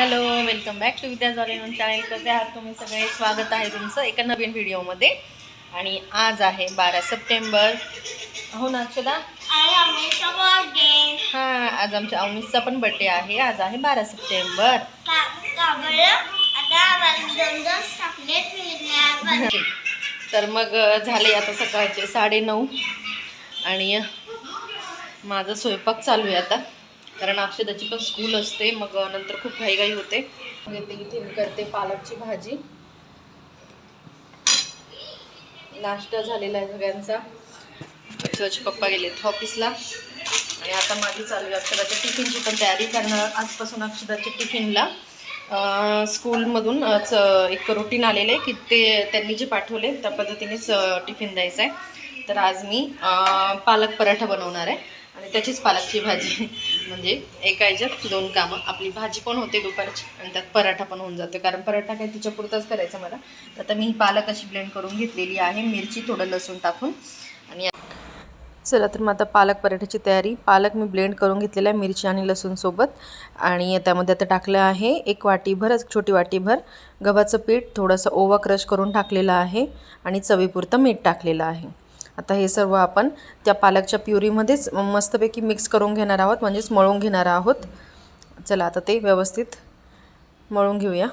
Hello welcome back to Vidya जॉलिन channel कसे आहात तुम्ही? सगळे स्वागत आहे तुमचं एका नवीन व्हिडिओमध्ये आणि आज आहे बारा सप्टेंबर. हो ना अक्षदा? हां आज आमच्या अवनीसचा पण बड्डे आहे. आज आहे बारा सप्टेंबर. तर मग झाले आता सकाळचे साडेनऊ आणि माझा स्वयंपाक चालू आहे आता. कारण अक्षदाची पण स्कूल असते मग नंतर खूप घाईघाई होते. मग इथे इथे मी करते पालकची भाजी. नाश्ता झालेला आहे सगळ्यांचा. अक्षदाचे पप्पा गेलेत ऑफिसला आणि आता माझी चालू आहे अक्षदाच्या टिफिनची पण तयारी करणार आजपासून अक्षदाच्या टिफिनला स्कूलमधून एक रुटीन आलेलं आहे की ते त्यांनी जे पाठवले त्या पद्धतीनेच टिफिन द्यायचं आहे तर आज मी पालक पराठा बनवणार आहे. आणि त्याचीच पालकची भाजी. म्हणजे एका ह्याच्यात दोन कामं. आपली भाजी पण होते दुपारची आणि त्यात पराठा पण होऊन जातो. कारण पराठा काय तिच्यापुरताच करायचा मला. तर आता मी ही पालक अशी ब्लेंड करून घेतलेली आहे. मिरची थोडं लसूण टाकून. आणि चला तर मग आता पालक पराठ्याची तयारी. पालक मी ब्लेंड करून घेतलेला आहे मिरची आणि लसूणसोबत आणि त्यामध्ये आता टाकलं आहे एक वाटीभर छोटी वाटीभर गव्हाचं पीठ. थोडंसं ओवा क्रश करून टाकलेलं आहे. आणि चवीपुरतं मीठ टाकलेलं आहे. आता हे सर्व आपण त्या पालकच्या प्युरीमध्येच मस्तपैकी मिक्स करून घेणार आहोत म्हणजेच मळून घेणार आहोत. चला आता ते व्यवस्थित मळून घेऊया.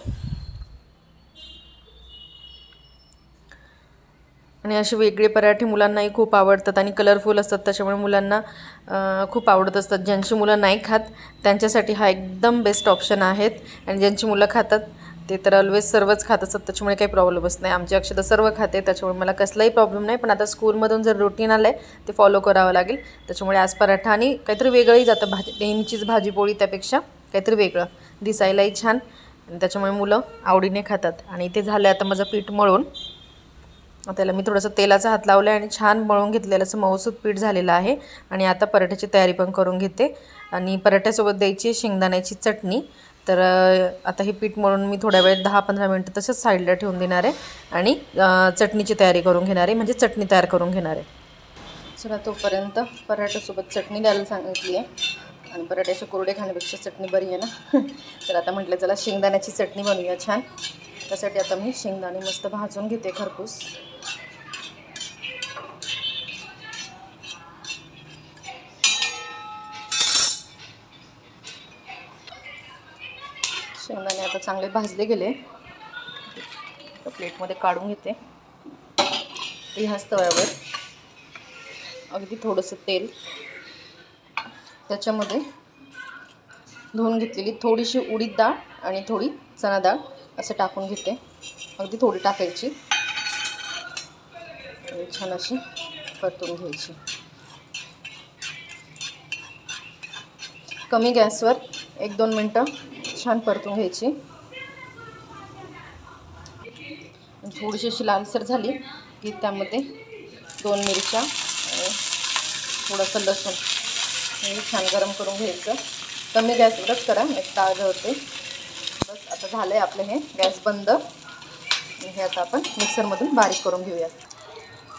आणि असे वेगळे पराठे मुलांनाही खूप आवडतात आणि कलरफुल असतात त्याच्यामुळे मुलांना खूप आवडत असतात. ज्यांची मुलं नाही खात त्यांच्यासाठी हा एकदम बेस्ट ऑप्शन आहेत. आणि ज्यांची मुलं खातात ते तर ऑलवेज सर्वच खात असतात त्याच्यामुळे काही प्रॉब्लेमच नाही. आमची अक्षता सर्व खाते त्याच्यामुळे मला कसलाही प्रॉब्लेम नाही. पण आता स्कूलमधून जर रुटीन आलं आहे ते फॉलो करावं लागेल. त्याच्यामुळे आज पराठा आणि काहीतरी वेगळंही जातं. भाजी नेहमीचीच भाजी पोळी त्यापेक्षा काहीतरी वेगळं. दिसायलाही छान. आणि त्याच्यामुळे मुलं आवडीने खातात. आणि इथे झालं आता माझं पीठ मळून. त्याला मी थोडंसं तेलाचा हात लावला आहे आणि छान मळून घेतलेलं असं मऊसूत पीठ झालेलं आहे. आणि आता पराठ्याची तयारी पण करून घेते. आणि पराठ्यासोबत द्यायची शेंगदाण्याची चटणी. तर आता हे पीठ मळून मी थोड्या वेळ दहा पंधरा मिनटं तसंच साईडला ठेवून देणार आहे आणि चटणीची तयारी करून घेणार आहे म्हणजे चटणी तयार करून घेणार आहे. चला तोपर्यंत पराठ्यासोबत चटणी द्यायला सांगितली आहे. आणि पराठ्याचे कोरडे खाण्यापेक्षा चटणी बरी आहे ना? तर आता म्हटलं चला शेंगदाण्याची चटणी बनवूया छान. त्यासाठी आता मी शेंगदाणे मस्त भाजून घेते खरपूस. शेंगदाणे आता चांगले भाजले गेले. प्लेटमध्ये काढून घेते. ते ह्याच तव्यावर. अगदी थोडंसं तेल. त्याच्यामध्ये धुवून घेतलेली थोडीशी उडीद डाळ आणि थोडी चणा डाळ असं टाकून घेते. अगदी थोडी टाकायची. आणि छान अशी परतून घ्यायची. कमी गॅसवर एक दोन मिनटं छान परतून घ्यायची. थोडीशी अशी लालसर झाली की त्यामध्ये दोन मिरच्या थोडंसं लसूण हे छान गरम करून घ्यायचं. कमी गॅसवरच करा एक ताज होते. बस आता झालं आहे आपलं हे गॅस बंद. हे आता आपण मिक्सरमधून बारीक करून घेऊया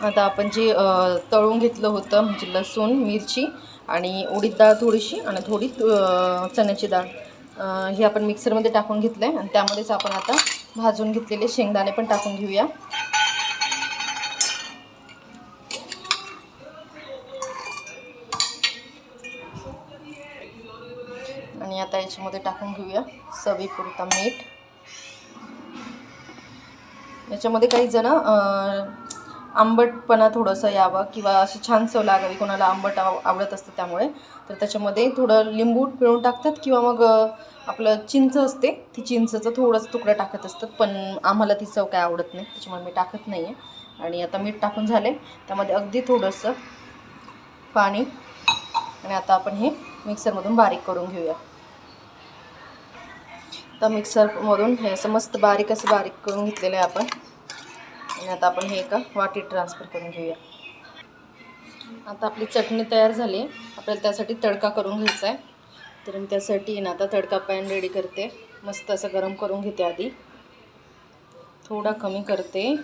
आता आपण जे तळून घेतलं होतं म्हणजे लसूण मिरची आणि उडीद डाळ थोडीशी आणि थोडी चण्याची डाळ. हे आपण मिक्सरमध्ये टाकून घेतलं आहे आणि त्यामध्येच आपण आता भाजून घेतलेले शेंगदाणे पण टाकून घेऊया. आणि आता याच्यामध्ये टाकून घेऊया चवीपुरता मीठ. याच्यामध्ये काही जण आंबटपणा थोडंसं यावं किंवा अशी छान चव लागावी कोणाला आंबट आव आवडत असतं त्यामुळे. तर त्याच्यामध्ये थोडं लिंबू पिळून टाकतात किंवा मग आपलं चिंच असते ती चिंचचं थोडंसं तुकडं टाकत असतात पण आम्हाला ती चव काय आवडत नाही त्याच्यामुळे मी टाकत नाही आहे आणि आता मीठ टाकून झाले त्यामध्ये अगदी थोडंसं पाणी आणि आता आपण हे मिक्सरमधून बारीक करून घेऊया. आता मिक्सरमधून हे असं मस्त बारीक असं बारीक करून घेतलेलं आहे आपण. आणि आता आपण हे एका वाटीत ट्रान्सफर करून घेऊया. आता आपली चटणी तयार झाली. आहे आपल्याला त्यासाठी तडका करून घ्यायचा आहे तर मी त्यासाठी ना आता तडका पॅन रेडी करते. मस्त असं गरम करून घेते आधी. थोडा कमी करते.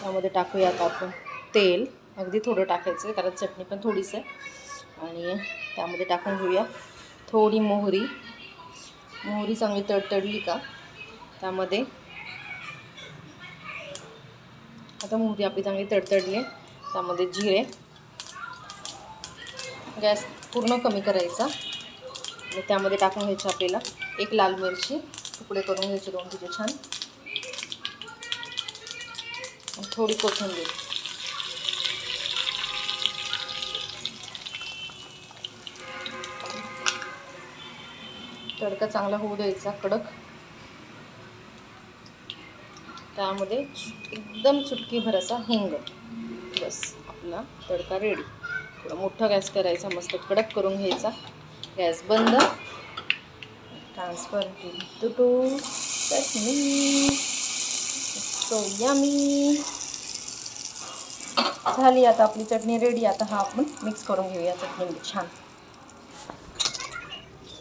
त्यामध्ये टाकूया आता आपण तेल. अगदी थोडं टाकायचं आहे कारण चटणी पण थोडीच आहे आणि त्यामध्ये टाकून घेऊया थोडी मोहरी. मोहरी चांगली तडतडली का? त्यामध्ये आता मोहरी आपली चांगली तडतडली आहे. त्यामध्ये जिरे. गॅस पूर्ण कमी करायचा. आणि त्यामध्ये टाकून घ्यायचं आपल्याला एक लाल मिरची. तुकडे करून घ्यायचे दोन तिचे छान. थोडी कोथिंबीर. तडका चांगला होऊ द्यायचा कडक. त्यामध्ये एकदम चुटकीभर असा हिंग. बस आपला तडका रेडी थोडा मोठा गॅस करायचा मस्त कडक करून घ्यायचा. गॅस बंद. Transfer to chutney. सो झाली आता आपली चटणी रेडी आता हा आपण मिक्स करून घेऊया चटणी छान.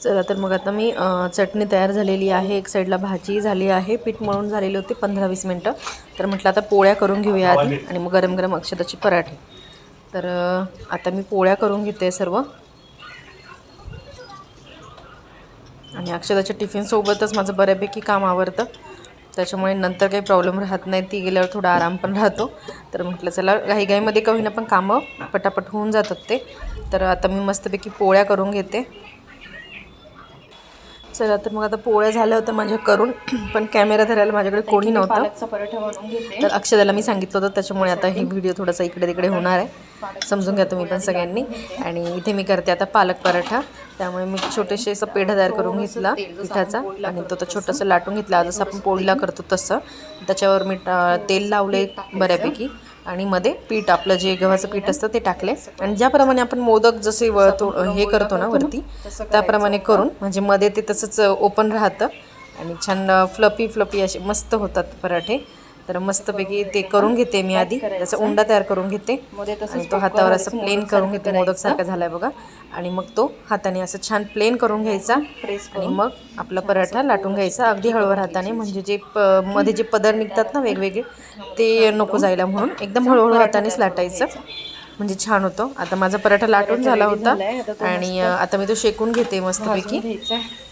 चला तर मग आता मी चटणी तयार झालेली आहे. एक साईडला भाजी झाली आहे. पीठ मळून झालेली होती पंधरा वीस मिनटं. तर म्हटलं आता पोळ्या करून घेऊया आधी आणि मग गरम गरम अक्षताची पराठे. तर आता मी पोळ्या करून घेते सर्व. आणि अक्षताच्या टिफिनसोबतच माझं बऱ्यापैकी काम आवरतं. त्याच्यामुळे नंतर काही प्रॉब्लेम राहत नाही. ती गेल्यावर थोडा आराम पण राहतो. तर म्हटलं चला घाईघाईमध्ये का होईना पण कामं पटापट होऊन जातात ते. तर आता मी मस्तपैकी पोळ्या करून घेते. चला तर मग आता पोळ्या झाल्या होत्या माझ्या करून पण कॅमेरा धरायला माझ्याकडे कोणी नव्हतं. तर अक्षदाला मी सांगितलं होतं त्याच्यामुळे आता ही व्हिडिओ थोडासा इकडे तिकडे होणार आहे. समजून घ्या तुम्ही पण सगळ्यांनी. आणि इथे मी करते आता पालक पराठा. त्यामुळे मी छोटेसे असं पेढा तयार करून घेतला पिठाचा आणि तो तर छोटंसं लाटून घेतला. जसं आपण पोळीला करतो तसं. त्याच्यावर मी तेल लावले बऱ्यापैकी. आणि मध्ये पीठ आपलं जे गव्हाचं पीठ असतं ते टाकले. आणि ज्याप्रमाणे आपण मोदक जसे वळतो हे करतो ना वरती त्याप्रमाणे करून म्हणजे मध्ये ते तसंच ओपन राहतं. आणि छान फ्लपी फ्लपी असे मस्त होतात पराठे. तर मस्तपैकी ते करून घेते मी आधी. त्याचा उंडा तयार करून घेते. आणि तो हातावर असं प्लेन करून घेते. मोदक सारखा झालाय बघा. आणि मग तो हाताने असं छान प्लेन करून घ्यायचा. आणि मग आपला पराठा लाटून घ्यायचा अगदी हळूवार हाताने. म्हणजे जे प मध्ये जे पदर निघतात ना वेगवेगळे ते नको जायला म्हणून. एकदम हळूहळू हातानेच लाटायचं. म्हणजे छान होतो. आता माझा पराठा लाटून झाला होता आणि आता मी तो शेकून घेते मस्तपैकी.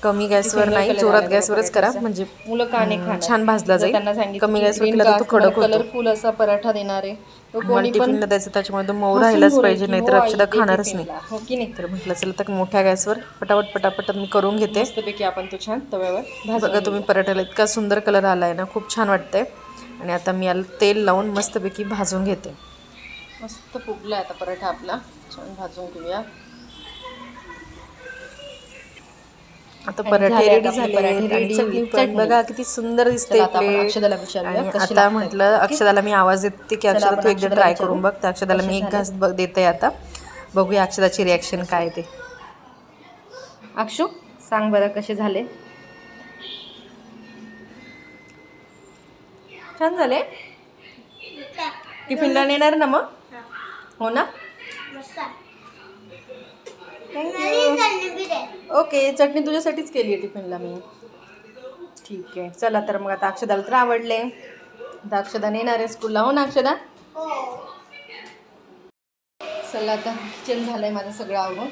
कमी गॅसवर नाही जोरात गॅसवरच करा. म्हणजे मुलं का नाही हम्म, छान भाजला जाईल. कमी गॅसवर केला तर तो कडक कलरफुल असा पराठा देणार आहे. मला टिफिनला द्यायचं त्याच्यामुळे तो मऊ राहिलाच पाहिजे नाहीतर अक्षदा खाणारच नाही. हो नाही? तर म्हटलं चला तर मोठ्या गॅसवर पटापट पटापट मी करून घेते. आपण तो छान तव्यावर बघा तुम्ही पराठ्याला इतका सुंदर कलर आला आहे ना खूप छान वाटतंय. आणि आता मी याला तेल लावून मस्तपैकी भाजून घेते. मस्त फुगला आता पराठा आपला. छान भाजून घेऊया. आता पराठे रेडी झाले. बघा किती सुंदर दिसते. अक्षदाला आता. म्हटलं अक्षदाला मी आवाज देते की अक्षदा तू एकदा ट्राय. करून बघ. तर अक्षदाला मी एक घास बघ देते आता. बघूया अक्षदाची रिॲक्शन काय ते. अक्षू सांग बरं कसे झाले? छान झाले? टिफिनला नेणार ना मग? हो ना? ओके चटणी तुझ्यासाठीच केली आहे टिफिनला मी. ठीक आहे. चला तर मग आता अक्षदाला तर आवडले. आता अक्षदा नेणार आहे स्कूलला हो ना अक्षदा? चला आता किचन झालं आहे माझं सगळं आवरून.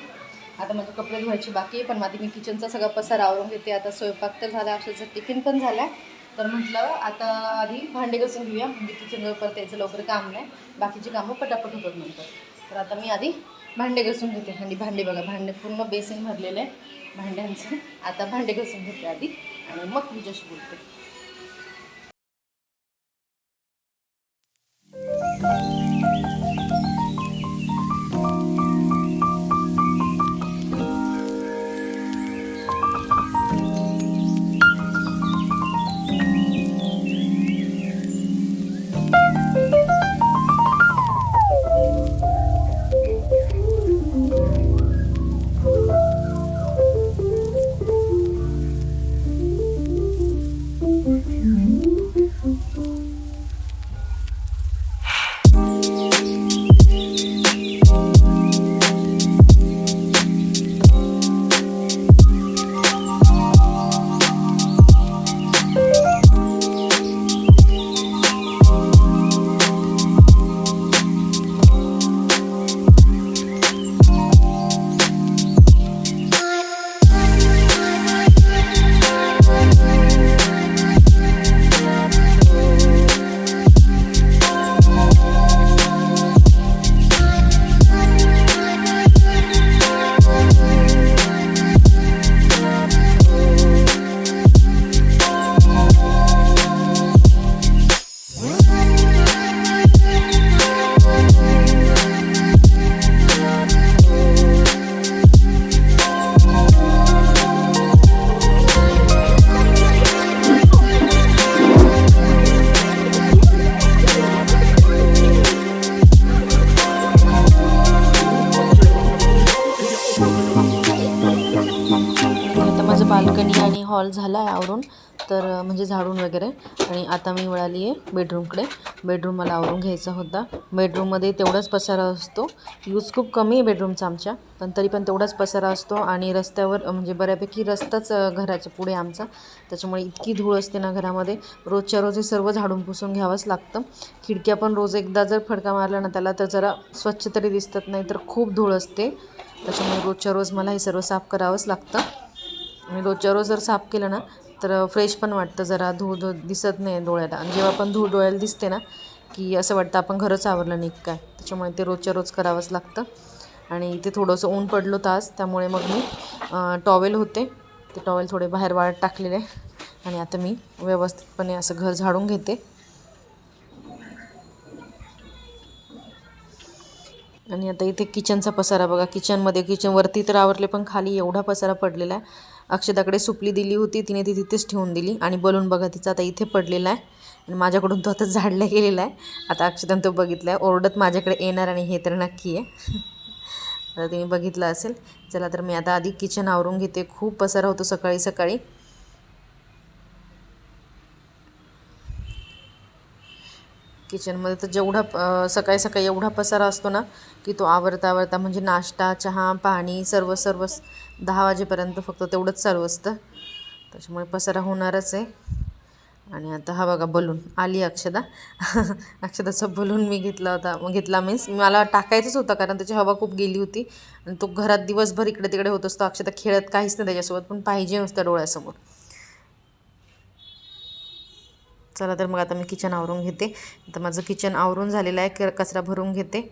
आता माझे कपडे धुवायची बाकी आहे पण माझी मी किचनचा सगळा पसार आवरून घेते. आता स्वयंपाक तर झाला अक्षाचा टिफिन पण झाला. आहे तर म्हटलं आता आधी भांडे घासून घेऊया. म्हणजे किचनवर परत यायचं लवकर काम नाही. बाकीची कामं पटापट होतात नंतर. तर आता मी आधी भांडे घासून घेते. आणि भांडे बघा भांडे पूर्ण बेसिन भरलेलं आहे. भांड्यांचं. आता भांडे घासून घेते आधी. आणि मग तुझ्याशी बोलते. म्हणजे झाडून वगैरे. आणि आता मी वळाली आहे बेडरूमकडे बेडरूम मला आवरून घ्यायचा होता. बेडरूममध्ये तेवढाच पसारा असतो. यूज खूप कमी आहे बेडरूमचा आमच्या. पण तरी पण तेवढाच पसारा असतो आणि रस्त्यावर म्हणजे बऱ्यापैकी रस्ताच घराच्या पुढे आमचा. त्याच्यामुळे इतकी धूळ असते ना घरामध्ये. रोजच्या रोज हे सर्व झाडून पुसून घ्यावंच लागतं. खिडक्या पण रोज एकदा जर फडका मारला ना त्याला तर जरा स्वच्छ तरी दिसतात. नाही तर खूप धूळ असते. त्याच्यामुळे रोजच्या रोज मला हे सर्व साफ करावंच लागतं. आणि रोजच्या रोज जर साफ केलं ना तर फ्रेश पण वाटतं जरा धूळ धूळ दिसत नाही डोळ्याला. आणि जेव्हा पण धूळ डोळ्याला दिसते ना की असं वाटतं आपण घरच आवरलं नाही काय. त्याच्यामुळे ते रोजच्या रोज करावंच लागतं. आणि इथे थोडंसं ऊन पडलं होतं आज त्यामुळे मग मी टॉवेल होते. ते टॉवेल थोडे बाहेर वाळत टाकलेले आणि आता मी व्यवस्थितपणे असं घर झाडून घेते. आणि आता इथे किचनचा पसारा बघा. किचनमध्ये किचनवरती तर आवरले पण खाली एवढा पसारा पडलेला आहे. अक्षताकडे सुपली दिली होती तिने ती तिथेच ठेवून दिली. आणि बलून बघा तिचा आता इथे पडलेला आहे. आणि माझ्याकडून तो आता झाडला गेलेला आहे. आता अक्षताने तो बघितला आहे. ओरडत माझ्याकडे येणार आणि हे तर नक्की आहे. आता तुम्ही बघितलं असेल. चला तर मी आता आधी किचन आवरून घेते. खूप पसारा होतो सकाळी सकाळी. किचनमध्ये तर जेवढा सकाळी सकाळी एवढा पसारा असतो ना की तो आवरता आवरता म्हणजे नाश्ता चहा पाणी सर्व सर्व दहा वाजेपर्यंत फक्त तेवढंच चालू असतं. त्याच्यामुळे पसारा होणारच आहे. आणि आता हा बघा बलून आली अक्षदा. अक्षदाचा बलून मी घेतला होता मग घेतला मीन्स मला टाकायचंच होता कारण त्याची हवा खूप गेली होती. आणि तो घरात दिवसभर इकडे तिकडे होत असतो. अक्षदा खेळत काहीच नाही त्याच्यासोबत पण पाहिजे नुसतं डोळ्यासमोर. चला तर मग आता मी किचन आवरून घेते. आता माझं किचन आवरून झालेलं आहे क कचरा भरून घेते.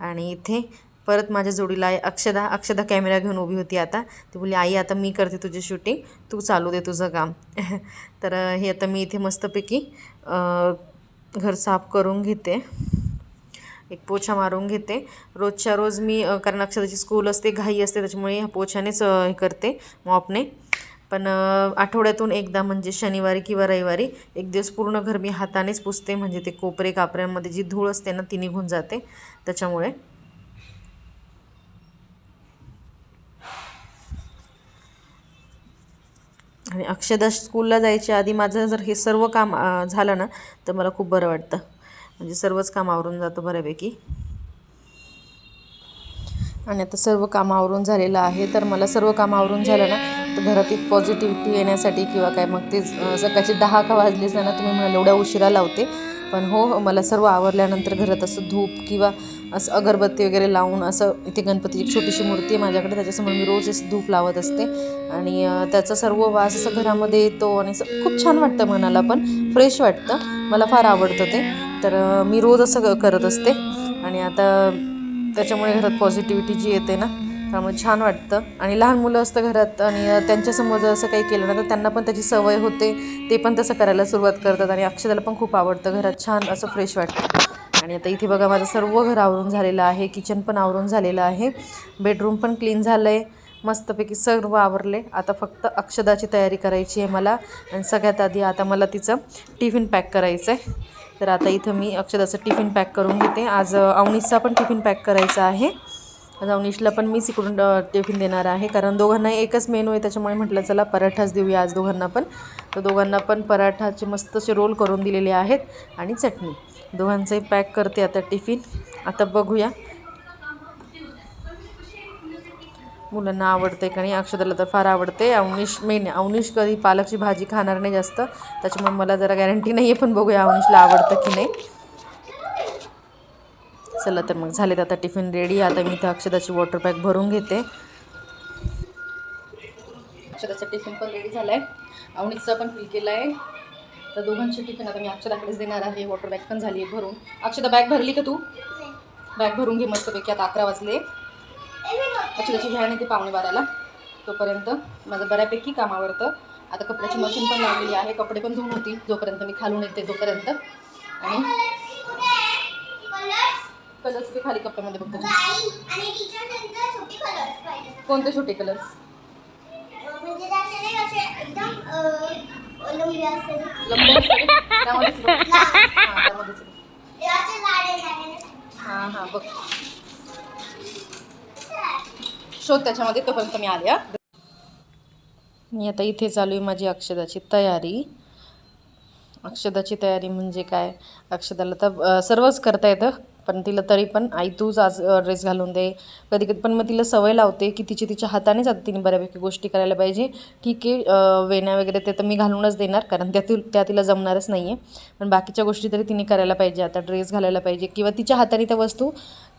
आणि इथे परत माझ्या जोडीला आहे अक्षदा अक्षदा कॅमेरा घेऊन उभी होती आता. ती बोलली आई आता मी करते तुझी शूटिंग तू चालू दे तुझं काम. तर हे आता मी इथे मस्तपैकी घर साफ करून घेते. एक पोछा मारून घेते. रोजच्या रोज मी कारण अक्षराची स्कूल असते घाई असते त्याच्यामुळे ह्या पोछ्यानेच हे करते मॉपने पण आठवड्यातून एकदा म्हणजे शनिवारी किंवा रविवारी एक दिवस पूर्ण घर मी हातानेच पुसते म्हणजे ते कोपरे कापऱ्यांमध्ये जी धूळ असते ना ती निघून जाते. त्याच्यामुळे आणि अक्षदा स्कूलला जायच्या आधी माझं जर हे सर्व काम झालं ना तर मला खूप बरं वाटतं. म्हणजे सर्वच काम आवरून जातं बऱ्यापैकी. आणि आता सर्व काम आवरून झालेलं आहे तर मला सर्व काम आवरून झालं ना तर घरात एक पॉझिटिव्हिटी येण्यासाठी किंवा काय मग ते सकाळचे दहा का वाजलेच ना तुम्ही म्हणाल एवढ्या उशिरा लावते. पण हो मला सर्व आवरल्यानंतर घरात असं धूप किंवा असं अगरबत्ती वगैरे लावून असं इथे गणपतीची एक छोटीशी मूर्ती आहे माझ्याकडे त्याच्यासमोर मी रोज असं धूप लावत असते. आणि त्याचा सर्व वास असं घरामध्ये येतो आणि असं खूप छान वाटतं मनाला पण फ्रेश वाटतं. मला फार आवडतं ते. तर मी रोज असं करत असते. आणि आता त्याच्यामुळे घरात पॉझिटिव्हिटी जी येते ना त्यामुळे छान वाटतं. आणि लहान मुलं असतं घरात आणि त्यांच्यासमोर जर असं काही केलं ना तर त्यांना पण त्याची सवय होते. ते पण तसं करायला सुरुवात करतात आणि अक्षदाला पण खूप आवडतं. घरात छान असं फ्रेश वाटतं. आणि आता इथे बघा माझं सर्व घर आवरून झालेलं आहे. किचन पण आवरून झालेलं आहे. बेडरूम पण क्लीन झालं आहे मस्तपैकी सर्व आवरले. आता फक्त अक्षदाची तयारी करायची आहे मला. आणि सगळ्यात आधी आता मला तिचं टिफिन पॅक करायचं आहे तर आता इथं मी अक्षदाचं टिफिन पॅक करून घेते. आज अवनीचा पण टिफिन पॅक करायचा आहे. आज पण मीच इकडून टिफिन देणार आहे. कारण दोघांना एकच मेनू आहे त्याच्यामुळे म्हटलं चला पराठाच देऊया आज दोघांना पण. तर दोघांना पण पराठाचे मस्त असे रोल करून दिलेले आहेत आणि चटणी. दोघांचंही पॅक करते आता टिफिन आता बघूया. मुलांना आवडते का नाही? अक्षदाला तर फार आवडते. अवनीश मेन अवनीश कधी पालकची भाजी खाणार नाही जास्त. त्याच्यामुळे मला जरा गॅरंटी नाही आहे पण बघूया अवनीशला आवडतं की नाही. चला तर मग झालेत आता टिफिन रेडी. आता मी इथं अक्षदाची वॉटर पॅक भरून घेते. अक्षदाचा टिफिन पण रेडी झाला आहे अवनीचा पण फिल केला आहे तर दोघांचे टिफिन आता मी अक्षदाकडेच देणार आहे. वॉटर बॅग पण झाली आहे भरून. अक्षदा बॅग भरली का तू? बॅग भरून घे मस्तपैकी. आता अकरा वाजले. अक्षदाची व्हॅन येते पावणे बाराला. तोपर्यंत माझं बऱ्यापैकी काम आवडतं आता कपड्याची मशीन पण लावलेली आहे. कपडे पण धुवून होती जोपर्यंत मी खालून येते तोपर्यंत. आणि कलर्स ते खाली कप्प्यामध्ये बघतो. कोणते छोटे कलर्स म्हणजे. हां, हां हां बघ. शोध त्याच्यामध्ये तोपर्यंत मी आले हा. मी आता इथे चालू आहे माझी अक्षदाची तयारी. अक्षदाची तयारी म्हणजे काय? अक्षदाला तर सर्वच करता येतं. पण तिला तरी पण आई तूच आज ड्रेस घालून दे. कधी कधी पण मग तिला सवय लावते की तिची तिच्या हातानेच आता तिने बऱ्यापैकी गोष्टी करायला पाहिजे. ठीक आहे वेण्या वगैरे ते तर मी घालूनच देणार कारण त्या त्या तिला जमणारच नाही आहे पण बाकीच्या गोष्टी तरी तिने करायला पाहिजे. आता ड्रेस घालायला पाहिजे किंवा तिच्या हाताने त्या वस्तू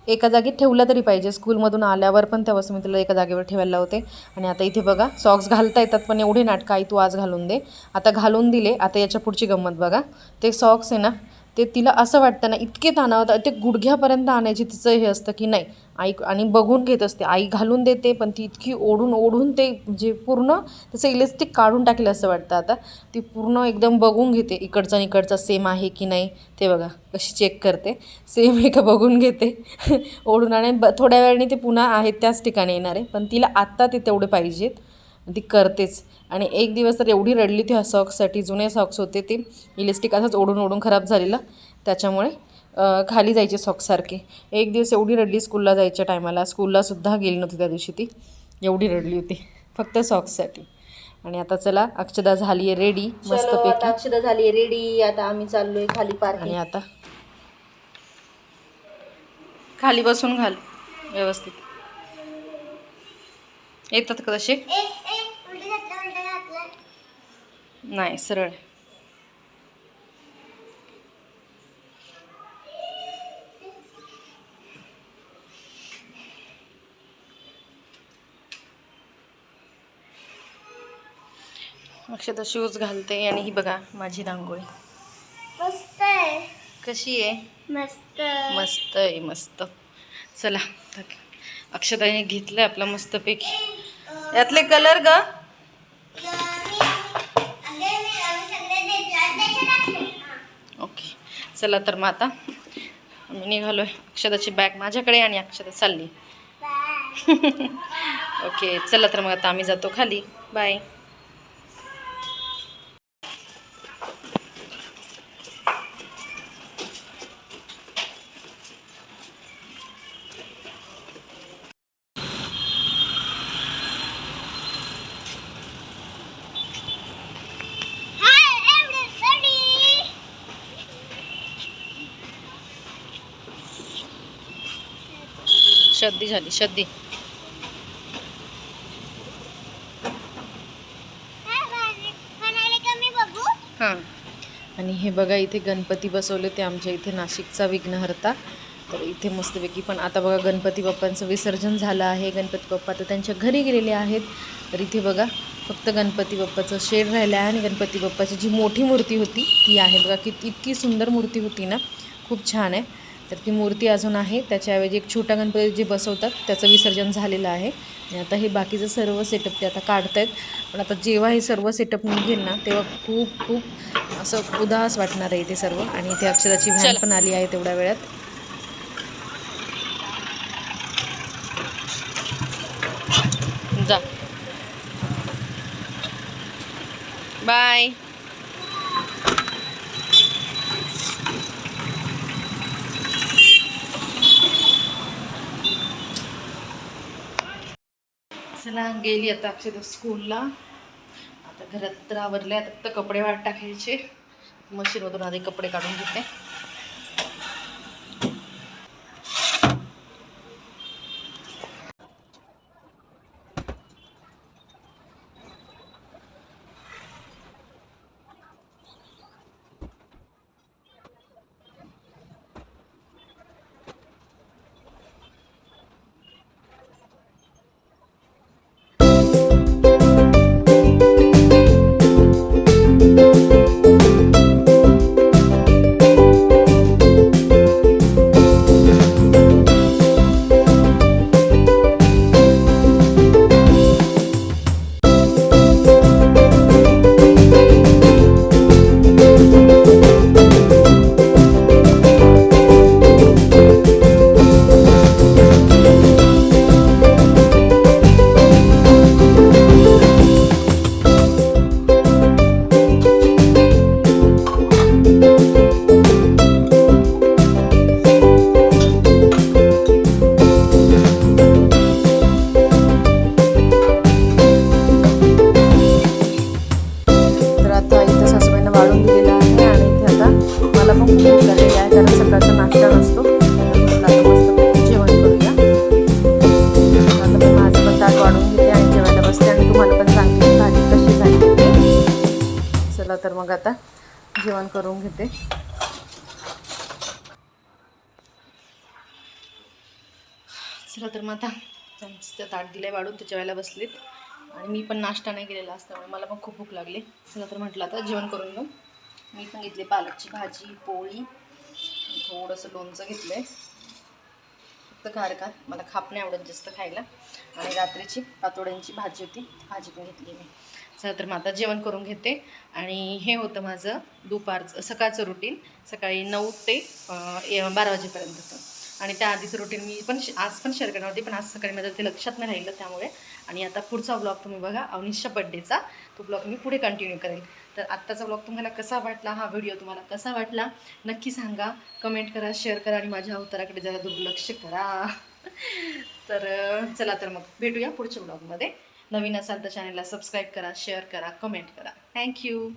एका जागी ठेवलं तरी पाहिजे. स्कूलमधून आल्यावर पण त्या वस्तू मी तिला एका जागेवर ठेवायला लावते. आणि आता इथे बघा सॉक्स घालता येतात पण एवढे नाटकं आई तू आज घालून दे. आता घालून दिले आता याच्या पुढची गंमत बघा. ते सॉक्स आहे ना ते तिला असं वाटतं ना इतके ताणावतात ते गुडघ्यापर्यंत आणायची तिचं हे असतं की नाही आई आणि बघून घेत असते आई घालून देते पण ती इतकी ओढून ओढून ते म्हणजे पूर्ण त्याचं इलेस्टिक काढून टाकेल असं वाटतं. आता ती पूर्ण एकदम बघून घेते इकडचा आणि इकडचा सेम आहे की नाही ते बघा कशी चेक करते. सेम आहे का बघून घेते. ओढून आणि ब थोड्या वेळाने ते पुन्हा आहेत त्याच ठिकाणी येणार आहे पण तिला आत्ता ते तेवढे पाहिजेत. ती करतेच. आणि एक दिवस तर एवढी रडली ती ह्या सॉक्ससाठी जुने सॉक्स होते ते. इलेस्टिक असंच ओढून ओढून खराब झालेलं. त्याच्यामुळे खाली जायचे सॉक्ससारखे एक दिवस एवढी रडली स्कूलला जायच्या टायमाला. स्कूललासुद्धा गेली नव्हती त्या दिवशी ती. एवढी रडली होती. फक्त सॉक्ससाठी. आणि आता चला अक्षदा झाली आहे रेडी मस्तपैकी अक्षदा झाली रेडी आता आम्ही चाललोय खाली आणि पार्किंग आता? खाली बसून घाल. व्यवस्थित. येतात का तसे एक एक उलटी घातलं उलटं घातलं नाही सरळ. अक्षता शूज घालते आणि ही बघा माझी रांगोळी. मस्त आहे. कशी आहे? मस्त. मस्त आहे मस्त. चला अक्षताने घेतलं आपला मस्तपैकी. यातले कलर ग? चला तर मग आता आम्ही निघालो आहे अक्षताची बॅग माझ्याकडे आणि अक्षता चालली. ओके चला तर मग आता आम्ही जातो खाली. बाय झाली. शद्दी हां. आणि हे बघा इथे गणपती बसवले ते आमच्या इथे नाशिकचा विघ्नहर्ता. तर इथे मस्तपैकी पण आता बघा गणपती बाप्पांचं विसर्जन झालं आहे. गणपती बाप्पा तर त्यांच्या घरी गेलेले आहेत. तर इथे बघा फक्त गणपती बाप्पाचं शेड राहिलं आहे आणि गणपती बाप्पाची जी मोठी मूर्ती होती ती आहे. बघा की इतकी सुंदर मूर्ती होती ना. खूप छान आहे. तर ती मूर्ती अजून आहे. त्याच्याऐवजी एक छोटा गणपती जे बसवतात त्याचं विसर्जन झालेलं आहे. आणि आता हे बाकीचं सर्व सेटअप ते आता काढतायत. पण आता जेव्हा हे सर्व सेटअप निघेल ना तेव्हा खूप खूप असं उदास वाटणार आहे ते सर्व. आणि इथे अक्षराची व्हॅन पण आली आहे तेवढ्या वेळात. जा. बाय चला गेली आता अक्षर स्कूलला आता घरात तर आवरले आता फक्त कपडे वाट टाकायचे. मशीनमधून आधी कपडे काढून घेते. करून घेते. चला तर मग आता त्यांचं ताट दिलंय वाढून त्याच्या वेळेला बसलीत. आणि मी पण नाश्ता नाही केलेला असल्यामुळे मला पण खूप भूक लागली. चला तर म्हटलं आता जेवण करून घेऊ. मी पण घेतले पालकची भाजी पोळी. थोडंसं लोणचं घेतलं आहे फक्त खार खार मला खाप नाही आवडत जास्त खायला. आणि रात्रीची पातोड्यांची भाजी होती भाजी पण घेतली मी. चला तर मग आता जेवण करून घेते. आणि हे होतं माझं दुपारचं सकाळचं रुटीन सकाळी नऊ ते बारा वाजेपर्यंतचं. आणि त्या आधीचं रुटीन मी पण आज पण शेअर करणार होती पण आज सकाळी माझं ते लक्षात नाही राहिलं त्यामुळे. आणि आता पुढचा ब्लॉग तुम्ही बघा अवनिशच्या बड्डेचा तो ब्लॉग मी पुढे कंटिन्यू करेल. तर आत्ताचा ब्लॉग तुम्हाला कसा वाटला हा व्हिडिओ तुम्हाला कसा वाटला नक्की सांगा. कमेंट करा शेअर करा आणि माझ्या अवताराकडे जरा दुर्लक्ष करा. तर चला तर मग भेटूया पुढच्या ब्लॉगमध्ये नवीन असाल तर चॅनलला सबस्क्राईब करा शेअर करा कमेंट करा. थँक्यू